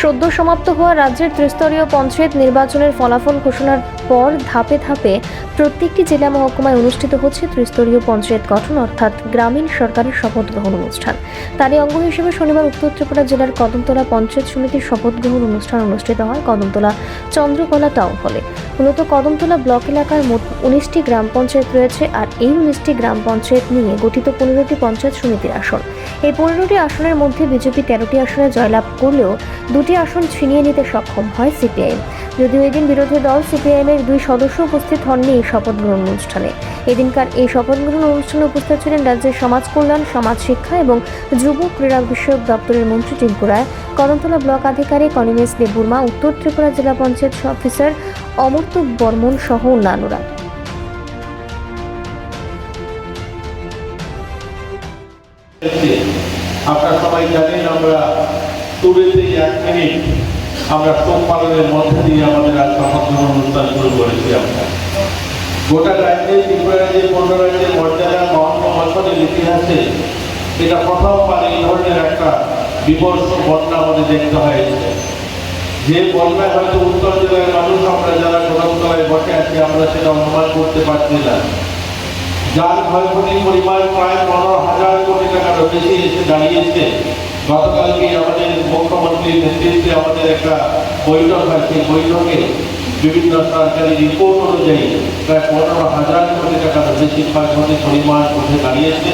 সদ্য সমাপ্ত হওয়া রাজ্যের ত্রিস্তরীয় পঞ্চায়েত নির্বাচনের ফলাফল ঘোষণার পর ধাপে ধাপে প্রত্যেকটি জেলা মহকুমায় অনুষ্ঠিত হচ্ছে ত্রিস্তরীয় পঞ্চায়েত গঠন, অর্থাৎ গ্রামীণ সরকারের শপথ গ্রহণ অনুষ্ঠান। তারই অঙ্গ হিসেবে শনিবার উত্তর ত্রিপুরা জেলার কদমতলা পঞ্চায়েত সমিতির শপথ গ্রহণ অনুষ্ঠান অনুষ্ঠিত হয় কদমতলা চন্দ্রকলা টাউন হলে। মূলত কদমতলা ব্লক এলাকার মোট উনিশটি গ্রাম পঞ্চায়েত রয়েছে আর এই উনিশটি গ্রাম পঞ্চায়েত নিয়ে গঠিত পনেরোটি পঞ্চায়েত সমিতির আসন। এই পনেরোটি আসনের মধ্যে বিজেপি তেরোটি আসনে জয়লাভ করলেও দুটি আসন ছিনিয়ে নিতে সক্ষম হয় সিপিআইএম। যদিও এদিন বিরোধী দল সিপিআইএমের দুই সদস্য উপস্থিত হননি এই শপথ গ্রহণ অনুষ্ঠানে। এদিনকার এই শপথ গ্রহণ অনুষ্ঠানে উপস্থিত ছিলেন রাজ্যের সমাজ কল্যাণ, সমাজ শিক্ষা এবং যুব ক্রীড়া বিষয়ক দপ্তরের মন্ত্রী টিঙ্কু রায়, কদমতলা ব্লক আধিকারিক অনিমেষ দেববর্মা, উত্তর ত্রিপুরা জেলা পঞ্চায়েত অফিসার অমর্ত্য বর্মন সহ অন্যান্যরা। আপনারা সবাই জানেন, আমরা এক মিনিট আমরা শোক পালনের মধ্যে দিয়ে আমাদের অনুষ্ঠান শুরু করেছি আমরা। গোটা রাজ্যে, ত্রিপুরা যে পনেরো রাজ্যের মর্যাদা বাহান্ন বছরের ইতিহাসে এটা প্রথমবার এই ধরনের একটা বিবর্ষ বন্যা আমাদের দেখতে হয়েছে। যে বন্যায় হয়তো উত্তর জেলার মানুষ আমরা যারা গোলামতলায় বসে আছি আমরা সেটা অনুমান করতে পারছি না। যার ক্ষয়ক্ষতির পরিমাণ প্রায় পনেরো হাজার কোটি টাকারও বেশি এসে দাঁড়িয়েছে। গতকালকে আমাদের মুখ্যমন্ত্রীর নেতৃত্বে আমাদের একটা বৈঠক হয়। সেই বৈঠকে বিভিন্ন সরকারি রিপোর্ট অনুযায়ী প্রায় পনেরো হাজার কোটি টাকারও বেশি ক্ষয়ক্ষতির পরিমাণ উঠে দাঁড়িয়েছে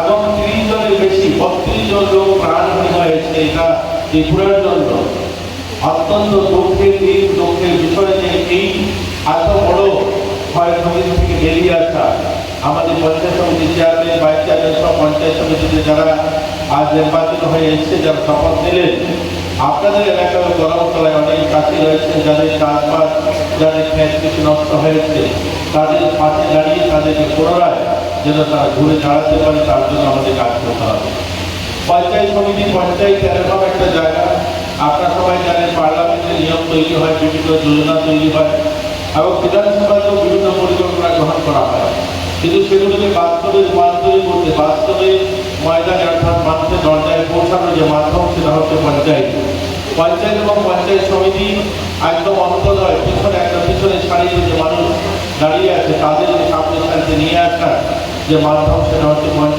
এবং তিরিশ জনের বেশি, বত্রিশ জন লোক প্রাণহানি হয়েছে এটা ত্রিপুরার জন্য অত্যন্ত দুঃখের দিন দুঃখের বিষয় যে এই এত বড় ক্ষয়ক্ষতি থেকে বেরিয়ে আসা, আমাদের পঞ্চায়েত সমিতির চেয়ারম্যান ভাইস চেয়ারম্যান সব পঞ্চায়েত সমিতিতে যারা আজ নির্বাচিত হয়ে এসছে, যারা শপথ নিলেন, আপনাদের এলাকার গরমতলায় অনেক চাষি রয়েছেন, যাদের চাষবাস, যাদের ক্ষেত কিছু নষ্ট হয়েছে, তাদের পাশে দাঁড়িয়ে তাদেরকে পুনরায় যেন তারা ঘুরে দাঁড়াতে পারে, তার জন্য আমাদের কাজ করতে হবে। পঞ্চায়েত সমিতি, পঞ্চায়েত এরকম একটা জায়গা। আপনারা সবাই জানেন পার্লামেন্টের নিয়ম তৈরি হয়, বিভিন্ন যোজনা তৈরি হয়। এবং বিধানসভাতেও বিভিন্ন পরিকল্পনা গ্রহণ করা হয়। কিন্তু সেগুলোকে বাস্তবে রূপান্তরিত করতে বাস্তবে ময়দানে অর্থাৎ মানুষের দরজায় পৌঁছানোর যে মাধ্যম, সেটা হচ্ছে পঞ্চায়েত। পঞ্চায়েত এবং পঞ্চায়েত সমিতি একদম অন্তদয় পিছনে একটা পিছনে সারিতে যে মানুষ দাঁড়িয়ে আছে, তাদের সামনে সারিতে নিয়ে আসার যে মাধ্যম, সেটা হচ্ছে পঞ্চায়েত।